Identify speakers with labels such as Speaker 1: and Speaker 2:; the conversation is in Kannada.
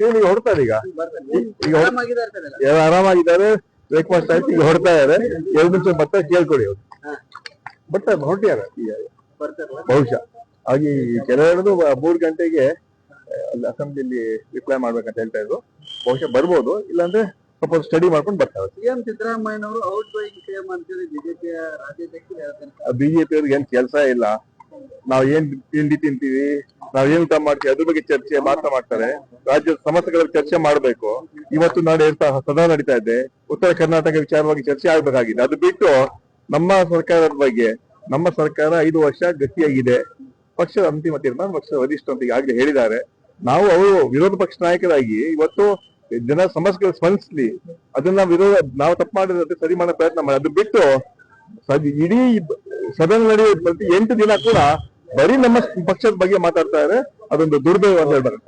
Speaker 1: ಈಗ ಹೊಡ್ತಾರೆ ಈಗ ಈಗ
Speaker 2: ಆರಾಮಾಗಿದ್ದಾರೆ
Speaker 1: ಬ್ರೇಕ್ಫಾಸ್ಟ್ ಆಯ್ತು ಈಗ ಹೊಡ್ತಾ ಇದಾರೆ ಎರಡು ನಿಮಿಷ ಮತ್ತೆ ಕೇಳ್ಕೊಡಿ ಅವ್ರು.
Speaker 2: ಬರ್ತಾರೆ
Speaker 1: ಬಟ್ ಹೊರಟಿಯಾರ ಈಗ? ಬಹುಶಃ. ಹಾಗೆ ಕೆಲವೆರಡು ಮೂರು ಗಂಟೆಗೆ ಅಲ್ಲಿ ಅಸೆಂಬ್ಲಿಯಲ್ಲಿ ರಿಪ್ಲೈ ಮಾಡ್ಬೇಕಂತ ಹೇಳ್ತಾ ಇದ್ರು. ಬಹುಶಃ ಬರ್ಬೋದು ಇಲ್ಲಾಂದ್ರೆ ಸ್ವಲ್ಪ ಸ್ಟಡಿ ಮಾಡ್ಕೊಂಡು ಬರ್ತಾರೆ.
Speaker 2: ಸಿಎಂ ಸಿದ್ದರಾಮಯ್ಯನವರು ಔಟ್ ಗೋಯಿಂಗ್ ಸಿಎಂ ಅಂತೇಳಿ ಬಿಜೆಪಿಯ ರಾಜ್ಯಾಧ್ಯಕ್ಷರು ಹೇಳ್ತಾರೆ
Speaker 1: ಬಿಜೆಪಿ ಅವ್ರಿಗೆ ಏನ್ ಕೆಲಸ ಇಲ್ಲ. ನಾವ್ ಏನ್ ತಿಂಡಿ ತಿಂತೀವಿ? ನಾವ್ ಏನ್ ಊಟ ಮಾಡ್ತೀವಿ, ಅದ್ರ ಬಗ್ಗೆ ಚರ್ಚೆ ಮಾತ್ರ ಮಾಡ್ತಾರೆ ರಾಜ್ಯದ ಸಮಸ್ಯೆಗಳ ಚರ್ಚೆ ಮಾಡ್ಬೇಕು. ಇವತ್ತು ನಾಳೆ ಸದಾ ನಡೀತಾ ಇದೆ. ಉತ್ತರ ಕರ್ನಾಟಕ ವಿಚಾರವಾಗಿ ಚರ್ಚೆ ಆಗ್ಬೇಕಾಗಿದೆ. ಅದು ಬಿಟ್ಟು ನಮ್ಮ ಸರ್ಕಾರದ ಬಗ್ಗೆ, ನಮ್ಮ ಸರ್ಕಾರ ಐದು ವರ್ಷ ಗಟ್ಟಿಯಾಗಿದೆ. ಪಕ್ಷದ ಅಂತಿಮ ತೀರ್ಮಾನ ಪಕ್ಷದ ವರಿಷ್ಠ ಅಂತ ಈಗಾಗಲೇ ಹೇಳಿದ್ದಾರೆ. ನಾವು ಅವರು ವಿರೋಧ ಪಕ್ಷ ನಾಯಕರಾಗಿ ಇವತ್ತು ಜನ ಸಮಸ್ಯೆಗಳು ಸ್ಪಂದಿಸ್ಲಿ, ಅದನ್ನ ವಿರೋಧ, ನಾವು ತಪ್ಪು ಮಾಡಿದ್ರೆ ಸರಿ ಮಾಡೋ ಪ್ರಯತ್ನ ಮಾಡಿ. ಅದು ಬಿಟ್ಟು ಇಡೀ ಸದನ ನಡೆಯುವ ಎಂಟು ದಿನ ಕೂಡ ಬರೀ ನಮ್ಮ ಪಕ್ಷದ ಬಗ್ಗೆ ಮಾತಾಡ್ತಾ ಇದ್ರೆ ಅದೊಂದು ದುರ್ದೈವ ಅಂತ ಹೇಳ್ಬೇಕು